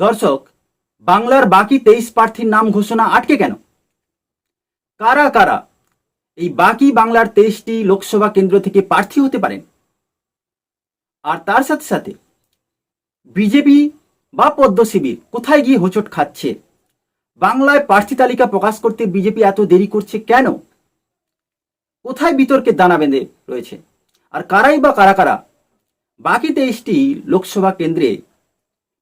দর্শক, বাংলার বাকি তেইশ প্রার্থীর নাম ঘোষণা আটকে কেন? কারা কারা এই বাকি বাংলার তেইশটি লোকসভা কেন্দ্র থেকে প্রার্থী হতে পারেন? আর তার সাথে সাথে বিজেপি বা পদ্ম শিবির কোথায় গিয়ে হোঁচট খাচ্ছে? বাংলায় প্রার্থী তালিকা প্রকাশ করতে বিজেপি এত দেরি করছে কেন? কোথায় বিতর্কের দানা বেঁধে রয়েছে? আর কারাই বা কারা কারা বাকি তেইশটি লোকসভা কেন্দ্রে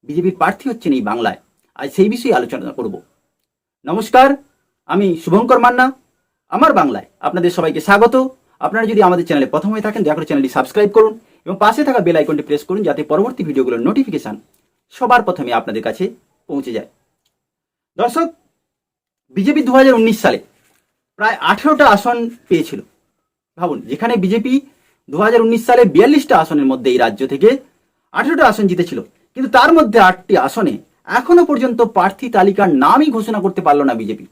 বিজেপির প্রার্থী হচ্ছেন এই বাংলায়। আজ সেই বিষয়ে আলোচনা করব। নমস্কার, আমি শুভঙ্কর মান্না, আমার বাংলায় আপনাদের সবাইকে স্বাগত। আপনারা যদি আমাদের চ্যানেলে প্রথম হয়ে থাকেন, দয়া করে চ্যানেলটি সাবস্ক্রাইব করুন এবং পাশে থাকা বেল আইকনটি প্রেস করুন যাতে পরবর্তী ভিডিওগুলোর নোটিফিকেশান সবার প্রথমে আপনাদের কাছে পৌঁছে যায়। দর্শক, বিজেপি দু হাজার উনিশ সালে প্রায় আঠেরোটা আসন পেয়েছিল। ভাবুন, যেখানে বিজেপি দু হাজার উনিশ সালে বিয়াল্লিশটা আসনের মধ্যে এই রাজ্য থেকে আঠেরোটা আসন জিতেছিল। কিন্তু তার মধ্যে আটটি আসনে এখনও পর্যন্ত প্রার্থী তালিকার নামই ঘোষণা করতে পারল না বিজেপি।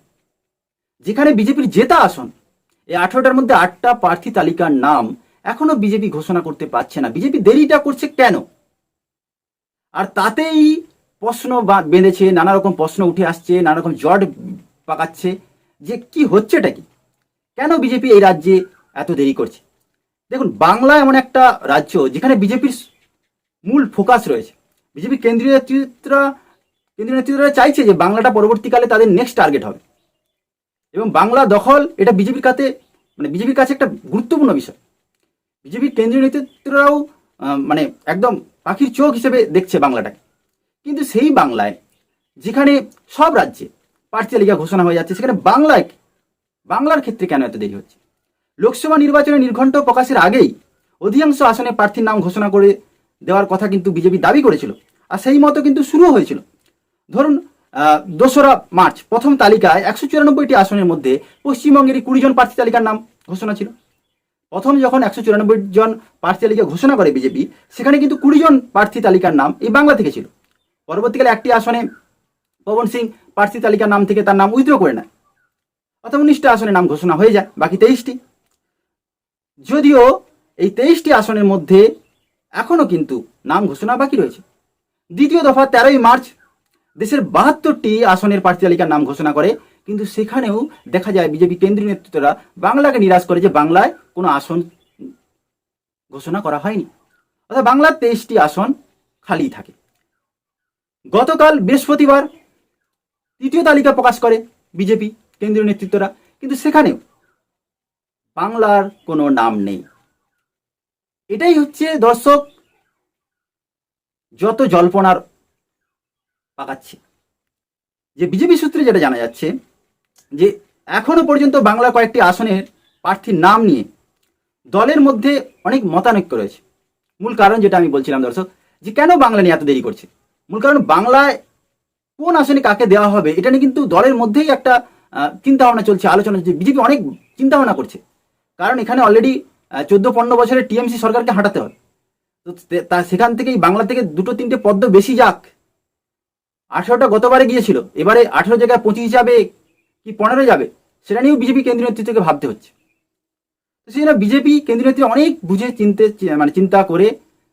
যেখানে বিজেপির জেতা আসন, এই আঠেরোটার মধ্যে আটটা প্রার্থী তালিকার নাম এখনও বিজেপি ঘোষণা করতে পারছে না। বিজেপি দেরিটা করছে কেন? আর তাতেই প্রশ্ন বেঁধেছে নানা রকম প্রশ্ন উঠে আসছে নানা রকম জট পাকাচ্ছে যে কি হচ্ছেটা কি? কেন বিজেপি এই রাজ্যে এত দেরি করছে? দেখুন, বাংলা এমন একটা রাজ্য যেখানে বিজেপির মূল ফোকাস রয়েছে। বিজেপি কেন্দ্রীয় নেতৃত্বরা কেন্দ্রীয় নেতৃত্বরা চাইছে যে বাংলাটা পরবর্তীকালে তাদের নেক্সট টার্গেট হবে। এবং বাংলা দখল, এটা বিজেপির কাছে মানে বিজেপির কাছে একটা গুরুত্বপূর্ণ বিষয়। বিজেপির কেন্দ্রীয় নেতৃত্বরাও মানে একদম পাখির চোখ হিসেবে দেখছে বাংলাটাকে। কিন্তু সেই বাংলায়, যেখানে সব রাজ্যে প্রার্থী তালিকা ঘোষণা হয়ে যাচ্ছে, সেখানে বাংলায় বাংলার ক্ষেত্রে কেন এত দেরি হচ্ছে? লোকসভা নির্বাচনে নির্ঘণ্ট প্রকাশের আগেই অধিকাংশ আসনে প্রার্থীর নাম ঘোষণা করে দেওয়ার কথা কিন্তু বিজেপি দাবি করেছিল। আর সেই মতো কিন্তু শুরু হয়েছিল। ধরুন দোসরা মার্চ, প্রথম তালিকায় একশো চুরানব্বইটি আসনের মধ্যে পশ্চিমবঙ্গেরই কুড়ি জন প্রার্থী তালিকার নাম ঘোষণা ছিল। প্রথম যখন একশো চুরানব্বই জন প্রার্থী তালিকা ঘোষণা করে বিজেপি, সেখানে কিন্তু কুড়ি জন প্রার্থী তালিকার নাম এই বাংলা থেকে ছিল। পরবর্তীকালে একটি আসনে পবন সিং প্রার্থী তালিকার নাম থেকে তার নাম উইথড্র করে নেয়। অর্থাৎ উনিশটা আসনের নাম ঘোষণা হয়ে যায়, বাকি তেইশটি। যদিও এই তেইশটি আসনের মধ্যে এখনও কিন্তু নাম ঘোষণা বাকি রয়েছে। দ্বিতীয় দফা তেরোই মার্চ দেশের বাহাত্তরটি আসনের প্রার্থী তালিকার নাম ঘোষণা করে, কিন্তু সেখানেও দেখা যায় বিজেপি কেন্দ্রীয় নেতৃত্বরা বাংলাকে নিরাশ করে যে বাংলায় কোনো আসন ঘোষণা করা হয়নি। অর্থাৎ বাংলার তেইশটি আসন খালি থাকে। গতকাল বৃহস্পতিবার তৃতীয় তালিকা প্রকাশ করে বিজেপি কেন্দ্রীয় নেতৃত্বরা, কিন্তু সেখানেও বাংলার কোনো নাম নেই। এটাই হচ্ছে দর্শক যত জল্পনার পাকাচ্ছে। যে বিজেপি সূত্রে যেটা জানা যাচ্ছে, যে এখনও পর্যন্ত বাংলা কয়েকটি আসনের প্রার্থীর নাম নিয়ে দলের মধ্যে অনেক মতানৈক্য রয়েছে। মূল কারণ যেটা আমি বলছিলাম দর্শক, যে কেন বাংলা নিয়ে এত দেরি করছে? মূল কারণ বাংলায় কোন আসনে কাকে দেওয়া হবে, এটা নিয়ে কিন্তু দলের মধ্যেই একটা চিন্তা ভাবনা চলছে, আলোচনা যে বিজেপি অনেক চিন্তা ভাবনা করছে। কারণ এখানে অলরেডি চোদ্দ পনেরো বছরের টিএমসি সরকারকে হাঁটাতে হবে। তো তা সেখান থেকেই বাংলা থেকে দুটো তিনটে পদ্ম বেশি যাক। আঠেরোটা গতবারে গিয়েছিল, এবারে আঠেরো জায়গায় পঁচিশ যাবে কি পনেরো যাবে, সেটা নিয়েও বিজেপি কেন্দ্রীয় নেতৃত্বকে ভাবতে হচ্ছে। তো সেই জন্য বিজেপি কেন্দ্রীয় নেতৃত্ব অনেক বুঝে চিনতে মানে চিন্তা করে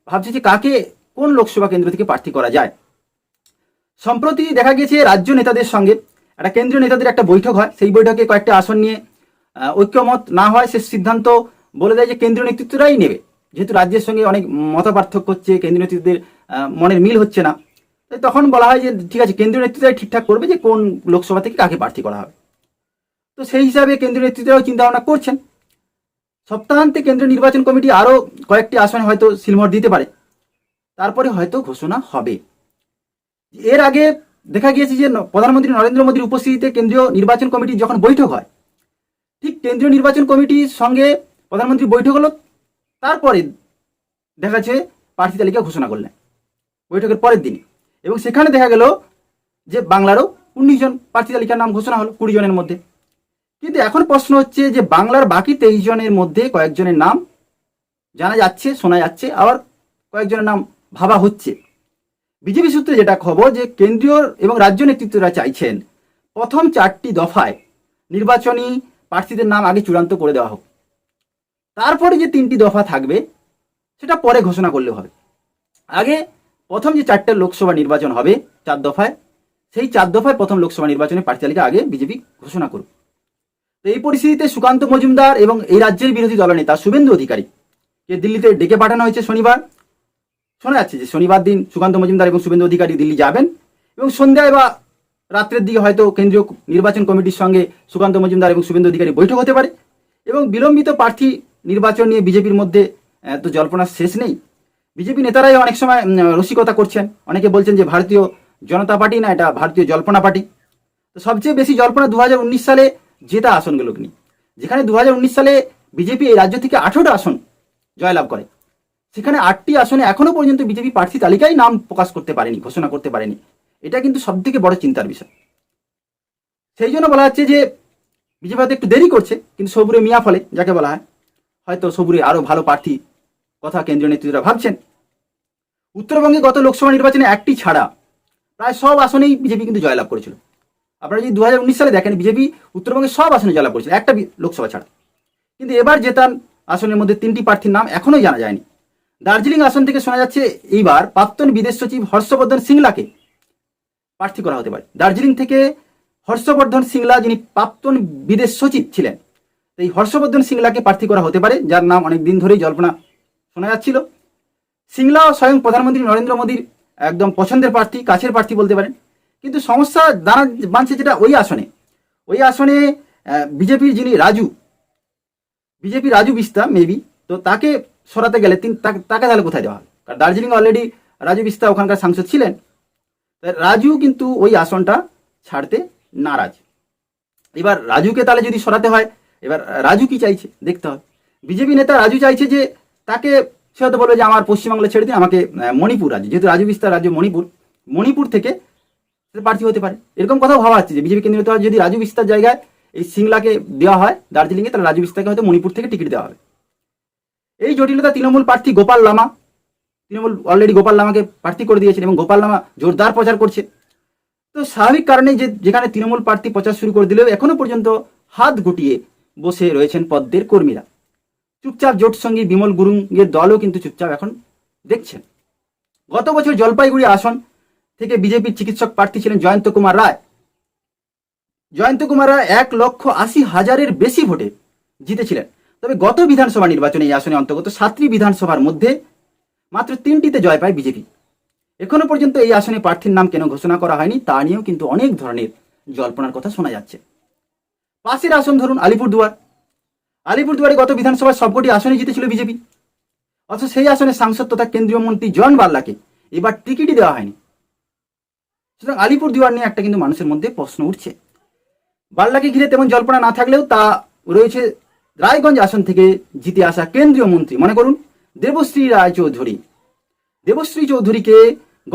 ভাবছে যে কাকে কোন লোকসভা কেন্দ্র থেকে প্রার্থী করা যায়। সম্প্রতি দেখা গেছে রাজ্য নেতাদের সঙ্গে একটা কেন্দ্রীয় নেতাদের একটা বৈঠক হয়। সেই বৈঠকে কয়েকটা আসন নিয়ে ঐক্যমত না হয়, সে সিদ্ধান্ত বলে দেয় যে কেন্দ্রীয় নেতৃত্বরাই নেবে। যেহেতু রাজ্যের সঙ্গে অনেক মত পার্থক্য হচ্ছে, কেন্দ্রীয় নেতৃত্বের মনের মিল হচ্ছে না। তখন বলা হয় যে, ঠিক আছে, কেন্দ্রীয় নেতৃত্বরাই ঠিকঠাক করবে যে কোন লোকসভা থেকে কাকে প্রার্থী করা হবে। তো সেই হিসাবে কেন্দ্রীয় নেতৃত্বরাও চিন্তা ভাবনা করছেন। সপ্তাহান্তে কেন্দ্রীয় নির্বাচন কমিটি আরও কয়েকটি আসনে হয়তো সিলমোহর দিতে পারে। তারপরে হয়তো ঘোষণা হবে। এর আগে দেখা গিয়েছে যে প্রধানমন্ত্রী নরেন্দ্র মোদীর উপস্থিতিতে কেন্দ্রীয় নির্বাচন কমিটি যখন বৈঠক হয়, ঠিক কেন্দ্রীয় নির্বাচন কমিটির সঙ্গে প্রধানমন্ত্রী বৈঠক হলো, তারপরে দেখা যাচ্ছে প্রার্থী তালিকা ঘোষণা করলেন, বৈঠকের পরের দিনই এবং সেখানে দেখা গেল যে বাংলারও উনিশ জন প্রার্থী তালিকার নাম ঘোষণা হলো কুড়ি জনের মধ্যে। কিন্তু এখন প্রশ্ন হচ্ছে যে বাংলার বাকি তেইশ জনের মধ্যে কয়েকজনের নাম জানা যাচ্ছে, শোনা যাচ্ছে, আবার কয়েকজনের নাম ভাবা হচ্ছে। বিজেপি সূত্রে যেটা খবর যে কেন্দ্রীয় এবং রাজ্য নেতৃত্বরা চাইছেন, প্রথম চারটি দফায় নির্বাচনী প্রার্থীদের নাম আগে চূড়ান্ত করে দেওয়া হোক। তারপরে যে তিনটি দফা থাকবে, সেটা পরে ঘোষণা করলে হবে। আগে প্রথম যে চারটে লোকসভা নির্বাচন হবে, চার দফায়, সেই চার দফায় প্রথম লোকসভা নির্বাচনে প্রার্থী তালিকা আগে বিজেপি ঘোষণা করুক। তো এই পরিস্থিতিতে সুকান্ত মজুমদার এবং এই রাজ্যের বিরোধী দলনেতা শুভেন্দু অধিকারী কে দিল্লিতে ডেকে পাঠানো হয়েছে শনিবার। শোনা যাচ্ছে যে শনিবার দিন সুকান্ত মজুমদার এবং শুভেন্দু অধিকারী দিল্লি যাবেন এবং সন্ধ্যায় বা রাত্রের দিকে হয়তো কেন্দ্রীয় নির্বাচন কমিটির সঙ্গে সুকান্ত মজুমদার এবং শুভেন্দু অধিকারী বৈঠক হতে পারে এবং বিলম্বিত প্রার্থী নির্বাচন নিয়ে বিজেপির মধ্যে তো জল্পনার শেষ নেই। বিজেপি নেতারাই অনেক সময় রসিকতা করছেন। অনেকে বলছেন যে ভারতীয় জনতা পার্টি না, এটা ভারতীয় জল্পনা পার্টি। তো সবচেয়ে বেশি জল্পনা দু হাজার উনিশ সালে জেতা আসনগুলো নিয়ে যেখানে দু হাজার উনিশ সালে বিজেপি এই রাজ্য থেকে আঠেরোটা আসন জয়লাভ করে। সেখানে আটটি আসনে এখনও পর্যন্ত বিজেপি প্রার্থী তালিকায় নাম প্রকাশ করতে পারেনি, ঘোষণা করতে পারেনি। এটা কিন্তু সব থেকে বড় চিন্তার বিষয়। সেই জন্য বলা হচ্ছে যে বিজেপি হয়তো একটু দেরি করছে, কিন্তু সবুরে মিয়া ফলে, যাকে বলা হয়। হয়তো সবুরে আরও ভালো প্রার্থী কথা কেন্দ্রীয় নেতৃত্বরা ভাবছেন। উত্তরবঙ্গে গত লোকসভা নির্বাচনে একটি ছাড়া প্রায় সব আসনেই বিজেপি কিন্তু জয়লাভ করেছিল। আপনারা যদি দু হাজার উনিশ সালে দেখেন, বিজেপি উত্তরবঙ্গে সব আসনে জয়লাভ করেছিল, একটা লোকসভা ছাড়া। কিন্তু এবার জেতান আসনের মধ্যে তিনটি প্রার্থীর নাম এখনোই জানা যায়নি। দার্জিলিং আসন থেকে শোনা যাচ্ছে এইবার প্রাক্তন বিদেশ সচিব হর্ষবর্ধন সিংলাকে প্রার্থী করা হতে পারে। দার্জিলিং থেকে হর্ষবর্ধন সিংলা যিনি প্রাক্তন বিদেশ সচিব ছিলেন এই হর্ষবর্ধন সিংলাকে প্রার্থী করা হতে পারে, যার নাম অনেক দিন ধরেই জল্পনা শোনা যাচ্ছিল। সিংলা স্বয়ং প্রধানমন্ত্রী নরেন্দ্র মোদীর একদম পছন্দের প্রার্থী, কাছের প্রার্থী বলতে পারেন। কিন্তু সমস্যা দাঁড়া বাঁধছে যেটা ওই আসনে। ওই আসনে বিজেপির যিনি রাজু, বিজেপি রাজু বিস্তা মেবি তো তাকে সরাতে গেলে তিনি তাকে তাহলে কোথায় দেওয়া হবে কারণ দার্জিলিং অলরেডি রাজু বিস্তা ওখানকার সাংসদ ছিলেন। রাজু কিন্তু ওই আসনটা ছাড়তে নারাজ। এবার রাজুকে তাহলে যদি সরাতে হয় এবার রাজু কি চাইছে? দেখতে হবে। বিজেপি নেতা রাজু চাইছে যে তাকে সে হয়তো বলবে যে আমার পশ্চিমবাংলা ছেড়ে দিন, আমাকে মণিপুর রাজ্য, যেহেতু রাজু বিস্তার রাজ্য মণিপুর মণিপুর থেকে প্রার্থী হতে পারে। এরকম কথাও ভাবা হচ্ছে যে বিজেপি কেন্দ্রীয় নেতা যদি রাজু বিস্তার জায়গায় এই সিংলাকে দেওয়া হয়, দার্জিলিংয়ে, তাহলে রাজু বিস্তারকে হয়তো মণিপুর থেকে টিকিট দেওয়া হবে। এই জটিলতা তৃণমূল প্রার্থী গোপাল লামা, তৃণমূল অলরেডি গোপাল লামাকে প্রার্থী করে দিয়েছেন এবং গোপাল লামা জোরদার প্রচার করছে। তো স্বাভাবিক কারণে যে যেখানে তৃণমূল প্রার্থী প্রচার শুরু করে দিলেও এখনও পর্যন্ত হাত গুটিয়ে বসে রয়েছেন পদ্মের কর্মীরা। চুপচাপ জোট সঙ্গী বিমল গুরুংয়ের দলও কিন্তু চুপচাপ এখন দেখছেন। গত বছর জলপাইগুড়ি আসন থেকে বিজেপির চিকিৎসক প্রার্থী ছিলেন জয়ন্ত কুমার রায়। জয়ন্ত কুমার রায় এক লক্ষ আশি হাজারের বেশি ভোটে জিতেছিলেন। তবে গত বিধানসভা নির্বাচনে এই আসনে অন্তর্গত সাতটি বিধানসভার মধ্যে মাত্র তিনটিতে জয় পায় বিজেপি। এখনও পর্যন্ত এই আসনে প্রার্থীর নাম কেন ঘোষণা করা হয়নি তা নিয়েও কিন্তু অনেক ধরনের জল্পনার কথা শোনা যাচ্ছে। পাশের আসন ধরুন, আলিপুরদুয়ার। আলিপুরদুয়ারে গত বিধানসভার সবকটি আসনে জিতেছিল বিজেপি। অথচ সেই আসনে সাংসদ তথা কেন্দ্রীয় মন্ত্রী জন বাল্লাকে এবার টিকিটই দেওয়া হয়নি। সুতরাং আলিপুরদুয়ার নিয়ে একটা কিন্তু মানুষের মধ্যে প্রশ্ন উঠছে। বাল্লাকে ঘিরে তেমন জল্পনা না থাকলেও তা রয়েছে রায়গঞ্জ আসন থেকে জিতে আসা কেন্দ্রীয় মন্ত্রী। মনে করুন, দেবশ্রী রায় চৌধুরী দেবশ্রী চৌধুরীকে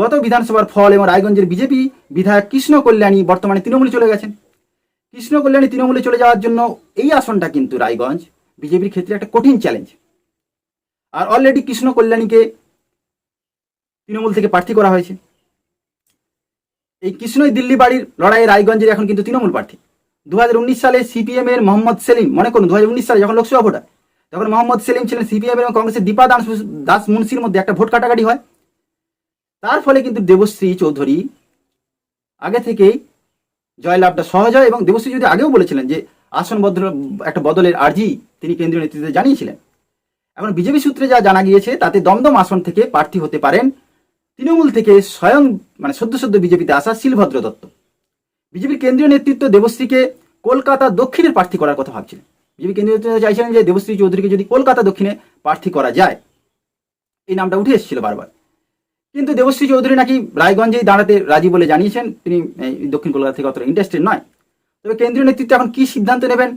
গত বিধানসভার ফল এবং রায়গঞ্জের বিজেপি বিধায়ক কৃষ্ণ কল্যাণী বর্তমানে তৃণমূলে চলে গেছেন। কৃষ্ণ কল্যাণী তৃণমূলে চলে যাওয়ার জন্য এই আসনটা কিন্তু রায়গঞ্জ বিজেপির ক্ষেত্রে একটা কঠিন চ্যালেঞ্জ আর অলরেডি কৃষ্ণ কল্যাণীকে তৃণমূল থেকে প্রার্থী করা হয়েছে। এই কৃষ্ণই দিল্লি বাড়ির লড়াইয়ে রায়গঞ্জের এখন কিন্তু তৃণমূল প্রার্থী। দু হাজার উনিশ সালে সিপিএম এর মোহাম্মদ সেলিম, মনে করুন দু হাজার উনিশ সালে যখন লোকসভা ভোট হয়, তখন মোহাম্মদ সেলিম ছিলেন সিপিএম এবং কংগ্রেসের দীপা দাস দাস মুন্সির মধ্যে একটা ভোট কাটাকাটি হয়। তার ফলে কিন্তু দেবশ্রী চৌধুরী আগে থেকেই জয়লাভটা সহজ হয় এবং দেবশ্রী যদি আগেও বলেছিলেন যে আসন বদল, একটা বদলের আর্জি তিনি কেন্দ্রীয় নেতৃত্বে জানিয়েছিলেন। এখন বিজেপি সূত্রে যা জানা গিয়েছে, তাতে দমদম আসন থেকে প্রার্থী হতে পারেন তৃণমূল থেকে স্বয়ং মানে সদ্য সদ্য বিজেপিতে আসা শিলভদ্র দত্ত। বিজেপির কেন্দ্রীয় নেতৃত্ব দেবশ্রীকে কলকাতা দক্ষিণের প্রার্থী করার কথা ভাবছিলেন। বিজেপি কেন্দ্রীয় নেতৃত্ব চাইছিলেন যে দেবশ্রী চৌধুরীকে যদি কলকাতা দক্ষিণে প্রার্থী করা যায়। এই নামটা উঠে এসেছিল বারবার। কিন্তু দেবশ্রী চৌধুরী নাকি রায়গঞ্জেই দাঁড়াতে রাজি বলে জানিয়েছেন। তিনি দক্ষিণ কলকাতা থেকে অতটা ইন্টারেস্টেড নয়। তবে কেন্দ্রীয় নেতৃত্ব এখন কি সিদ্ধান্ত নেবেন,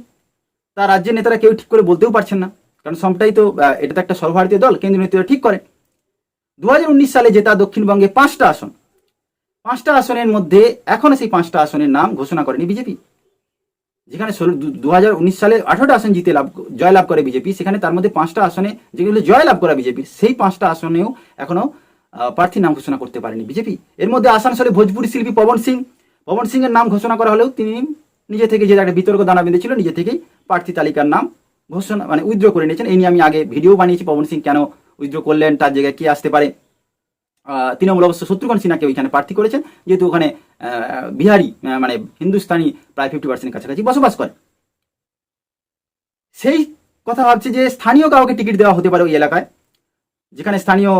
তা রাজ্যের নেতারা কেউ ঠিক করে বলতেও পারছেন না। কারণ সবটাই তো এটা তো একটা সর্বভারতীয় দল, কেন্দ্রীয় নেতৃত্ব ঠিক করে। দু হাজার উনিশ সালে জেতা দক্ষিণবঙ্গে পাঁচটা আসন। পাঁচটা আসনের মধ্যে এখনও সেই পাঁচটা আসনের নাম ঘোষণা করেনি বিজেপি। যেখানে দু উনিশ সালে আঠারোটা আসন জিতে লাভ, জয়লাভ করে বিজেপি। সেখানে তার মধ্যে পাঁচটা আসনে, যেগুলো জয়লাভ করা বিজেপি, সেই পাঁচটা আসনেও এখনও আহ, প্রার্থীর নাম ঘোষণা করতে পারেনি বিজেপি। এর মধ্যে আসানসোলে ভোজপুরি শিল্পী পবন সিং। পবন সিং এর নাম ঘোষণা করা হলেও তিনি নিজে থেকে যে একটা বিতর্ক দানা বেঁধেছিল নিজে থেকেই প্রার্থী তালিকার নাম ঘোষণা মানে উইথড্র করে নিয়েছেন। এই নিয়ে আমি আগে ভিডিও বানিয়েছি পবন সিং কেন উইথড্র করলেন তার জায়গায় কে আসতে পারে। তৃণমূল অবশ্য শত্রুঘ্ন সিনহাকে ওইখানে প্রার্থী করেছেন যেহেতু ওখানে বিহারি মানে হিন্দুস্তানি প্রায় ফিফটি পার্সেন্ট কাছাকাছি বসবাস করে। সেই কথা ভাবছে যে স্থানীয় কাউকে টিকিট দেওয়া হতে পারে ওই এলাকায় যেখানে স্থানীয়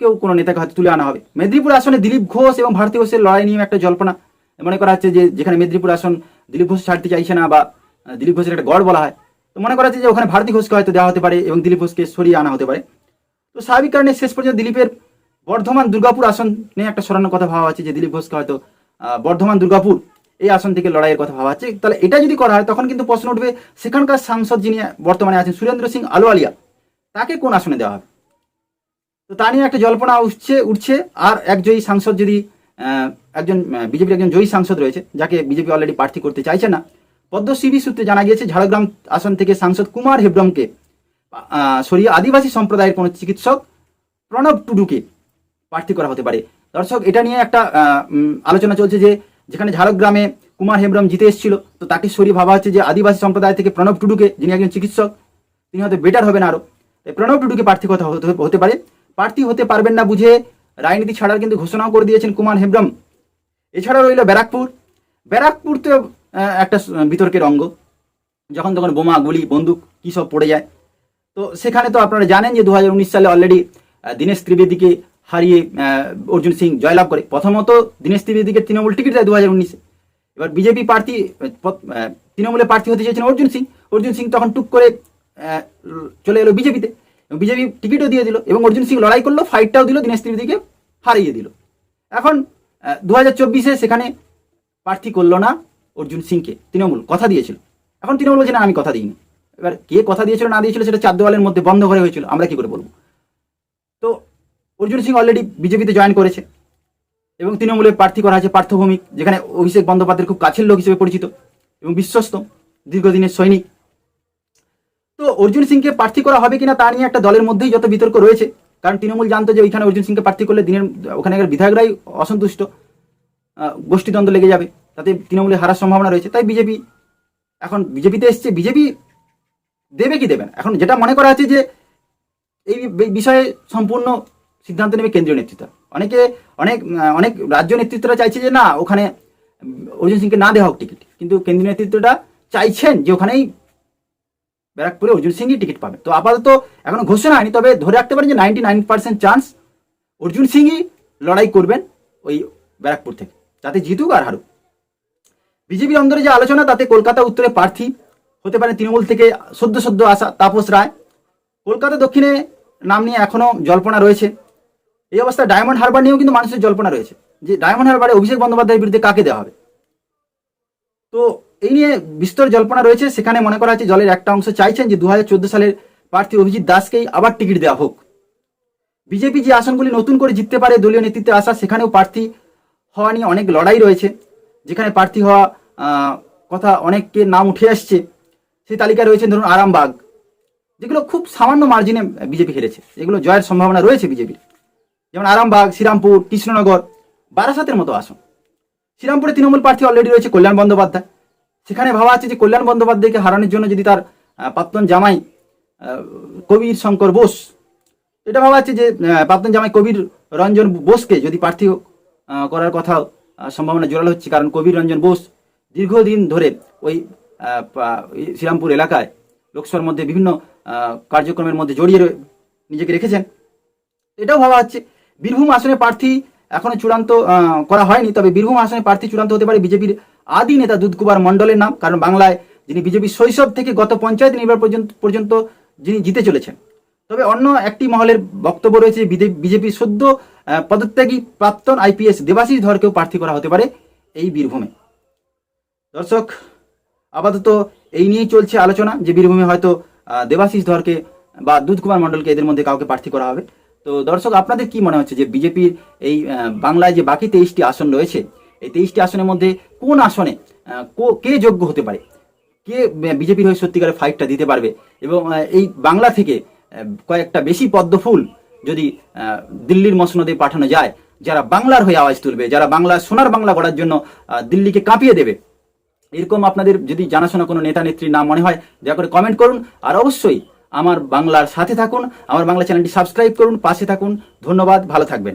কেউ কোনো নেতাকে হয়তো তুলে আনা হবে। মেদিনীপুর আসনে দিলীপ ঘোষ এবং ভারতী ঘোষের লড়াই নিয়ে একটা জল্পনা। মনে করা হচ্ছে যে যেখানে মেদিনীপুর আসন দিলীপ ঘোষ ছাড়তে চাইছে না বা দিলীপ ঘোষের একটা গড় বলা হয়, তো মনে করা হচ্ছে যে ওখানে ভারতী ঘোষকে হয়তো দেওয়া হতে পারে এবং দিলীপ ঘোষকে সরিয়ে আনা হতে পারে। তো স্বাভাবিক কারণে শেষ পর্যন্ত দিলীপের বর্ধমান দুর্গাপুর আসন নিয়ে একটা সরানোর কথা ভাবা আছে যে দিলীপ ঘোষকে হয়তো বর্ধমান দুর্গাপুর এই আসন থেকে লড়াইয়ের কথা ভাবা হচ্ছে। তাহলে এটা যদি করা হয়, তখন কিন্তু প্রশ্ন উঠবে সেখানকার সাংসদ যিনি বর্তমানে আছেন সুরেন্দ্র সিং আলোয়ালিয়া, তাকে কোন আসনে দেওয়া হবে? তো তা নিয়ে একটা জল্পনা উঠছে উঠছে, আর এক জয়ী সাংসদ যদি একজন বিজেপির একজন জয়ী সাংসদ রয়েছে, যাকে বিজেপি অলরেডি প্রার্থী করতে চাইছে না, পদ্ম সিবি সূত্রে জানা গিয়েছে ঝাড়গ্রাম আসন থেকে সাংসদ কুমার হেব্রমকে সরিয়ে আদিবাসী সম্প্রদায়ের কোনো চিকিৎসক প্রণব টুডুকে প্রার্থী করা হতে পারে। দর্শক, এটা নিয়ে একটা আলোচনা চলছে যে, যেখানে ঝাড়গ্রামে কুমার হেমব্রম জিতে এসেছিল, তো তাকে সরিয়ে ভাবা হচ্ছে যে আদিবাসী সম্প্রদায় থেকে প্রণব টুডুকে, যিনি একজন চিকিৎসক, তিনি হয়তো বেটার হবেন আরও প্রণব টুডুকে প্রার্থী কথা হতে পারে। প্রার্থী হতে পারবেন না বুঝে রাজনীতি ছাড়ার কিন্তু ঘোষণাও করে দিয়েছেন কুমার হেমব্রম। এছাড়া রইল ব্যারাকপুর। ব্যারাকপুর তো একটা বিতর্কের অঙ্গ। যখন তখন বোমা, গুলি, বন্দুক, কী সব পড়ে যায়। তো সেখানে তো আপনারা জানেন যে দু হাজার উনিশ সালে অলরেডি দীনেশ ত্রিবেদীকে হারিয়ে অর্জুন সিং জয়লাভ করে। প্রথমত দীনেশ ত্রিবেদীকে তৃণমূল টিকিট দেয় দু হাজার উনিশে। এবার বিজেপি প্রার্থী তৃণমূলে প্রার্থী হতে চেয়েছেন অর্জুন সিং। অর্জুন সিং তখন টুক করে চলে এলো বিজেপিতে। বিজেপি টিকিটও দিয়ে দিল এবং অর্জুন সিং লড়াই করল ফাইটটাও দিল, দীনেশ ত্রিবেদীকে হারিয়ে দিল। এখন দু হাজার চব্বিশে সেখানে প্রার্থী করল না অর্জুন সিংকে, তৃণমূল, কথা দিয়েছিল। এখন তৃণমূল বলছে, না, আমি কথা দিইনি। এবার কে কথা দিয়েছিল, না দিয়েছিল, সেটা চার দেওয়ালের মধ্যে বন্ধ করে হয়েছিল, আমরা কি করে বলব? তো অর্জুন সিং অলরেডি বিজেপিতে জয়েন করেছে এবং তৃণমূলের প্রার্থী করা আছে পার্থভৌমিক, যেখানে অভিষেক বন্দ্যোপাধ্যায়ের খুব কাছের লোক হিসেবে পরিচিত এবং বিশ্বস্ত, দীর্ঘদিনের সৈনিক। তো অর্জুন সিংকে প্রার্থী করা হবে কিনা তা নিয়ে একটা দলের মধ্যেই যত বিতর্ক রয়েছে, কারণ তৃণমূল জানতো যে ওইখানে অর্জুন সিংকে প্রার্থী করলে দিনের, ওখানে বিধায়করাই অসন্তুষ্ট গোষ্ঠীদ্বন্দ্ব লেগে যাবে, তাতে তৃণমূলে হারার সম্ভাবনা রয়েছে। তাই বিজেপি এখন, বিজেপিতে এসছে, বিজেপি দেবে কি দেবে না? এখন যেটা মনে করা আছে যে এই বিষয়ে সম্পূর্ণ সিদ্ধান্ত নেবে কেন্দ্রীয় নেতৃত্ব। অনেকে, অনেক অনেক রাজ্য নেতৃত্বরা চাইছে যে না, ওখানে অর্জুন সিংকে না দেওয়া হোক টিকিট। কিন্তু কেন্দ্রীয় নেতৃত্বটা চাইছেন যে ওখানেই ব্যারাকপুরে অর্জুন সিংই টিকিট পাবে। তো আপাতত এখনও ঘোষণা হয়নি, তবে ধরে রাখতে পারেন যে ninety nine percent chance Arjun সিংই লড়াই করবেন ওই ব্যারাকপুর থেকে। যাতে জিতুক আর হারুক। বিজেপির অন্দরে যে আলোচনা, তাতে কলকাতা উত্তরে প্রার্থী হতে পারে তৃণমূল থেকে সদ্য সদ্য আসা তাপস রায়। কলকাতা দক্ষিণে নাম নিয়ে এখনও জল্পনা রয়েছে। এই অবস্থায় ডায়মন্ড হারবার নিয়েও কিন্তু মানুষের জল্পনা রয়েছে যে ডায়মন্ড হারবারে অভিষেক বন্দ্যোপাধ্যায়ের বিরুদ্ধে কাকে দেওয়া হবে? তো এই নিয়ে বিস্তর জল্পনা রয়েছে। সেখানে মনে করা হচ্ছে জলের একটা অংশ চাইছেন যে দু হাজার চোদ্দ সালের প্রার্থী অভিজিৎ দাসকেই আবার টিকিট দেওয়া হোক। বিজেপি যে আসনগুলি নতুন করে জিততে পারে দলীয় নেতৃত্বে আসা সেখানেও প্রার্থী হওয়া নিয়ে অনেক লড়াই রয়েছে। যেখানে প্রার্থী হওয়া কথা অনেককে নাম উঠে আসছে। সেই তালিকায় রয়েছে ধরুন আরামবাগ। যেগুলো খুব সামান্য মার্জিনে বিজেপি হেরেছে। এগুলো জয়ের সম্ভাবনা রয়েছে বিজেপির। যেমন আরামবাগ, শ্রীরামপুর, কৃষ্ণনগর, বারাসাতের মতো আসন। শ্রীরামপুরে তৃণমূল প্রার্থী অলরেডি রয়েছে কল্যাণ বন্দ্যোপাধ্যায়। সেখানে ভাবা আছে যে কল্যাণ বন্দ্যোপাধ্যায়কে হারানোর জন্য যদি তার প্রাক্তন জামাই কবির শঙ্কর বোস, এটা ভাবা আছে যে প্রাক্তন জামাই কবির রঞ্জন বোসকে যদি প্রার্থী করার কথা সম্ভাবনা জোরালো হচ্ছে, কারণ কবির রঞ্জন বোস দীর্ঘদিন ধরে ওই শ্রীরামপুর এলাকায় লোকসভার মধ্যে বিভিন্ন কার্যক্রমের মধ্যে জড়িয়ে নিজেকে রেখেছেন। এটাও ভাবা হচ্ছে বীরভূম আসনে প্রার্থী এখনও চূড়ান্ত করা হয়নি, তবে বীরভূম আসনে প্রার্থী চূড়ান্ত হতে পারে বিজেপির আদি নেতা দুধকুমার মণ্ডলের নাম, কারণ বাংলায় যিনি বিজেপির শৈশব থেকে গত পঞ্চায়েত নির্বাচন পর্যন্ত পর্যন্ত যিনি জিতে চলেছেন। তবে অন্য একটি মহলের বক্তব্য রয়েছে বিজেপির সদ্য পদত্যাগী প্রাক্তন আইপিএস দেবাশিস ধরকেও প্রার্থী করা হতে পারে এই বীরভূমে। দর্শক, আপাতত এই নিয়েই চলছে আলোচনা যে বীরভূমে হয়তো দেবাশিস ধরকে বা দুধকুমার মণ্ডলকে এদের মধ্যে কাউকে প্রার্থী করা হবে। তো দর্শক, আপনাদের কি মনে হচ্ছে যে বিজেপির এই বাংলায় যে বাকি তেইশটি আসন রয়েছে, এই তেইশটি আসনের মধ্যে কোন আসনে কো- যোগ্য হতে পারে? কে বিজেপির হয়ে সত্যিকারের ফাইটটা দিতে পারবে? এবং এই বাংলা থেকে কয়েকটা বেশি পদ্মফুল যদি দিল্লির মসনদে পাঠানো যায়, যারা বাংলার হয়ে আওয়াজ তুলবে, যারা বাংলা, সোনার বাংলা গড়ার জন্য দিল্লিকে কাঁপিয়ে দেবে, এরকম আপনাদের যদি জানাশোনা কোনো নেতা নেত্রীর নাম মনে হয়, দয়া করে কমেন্ট করুন, আর অবশ্যই আমার বাংলার সাথে থাকুন আমার বাংলা চ্যানেলটি সাবস্ক্রাইব করুন পাশে থাকুন। ধন্যবাদ ভালো থাকবেন।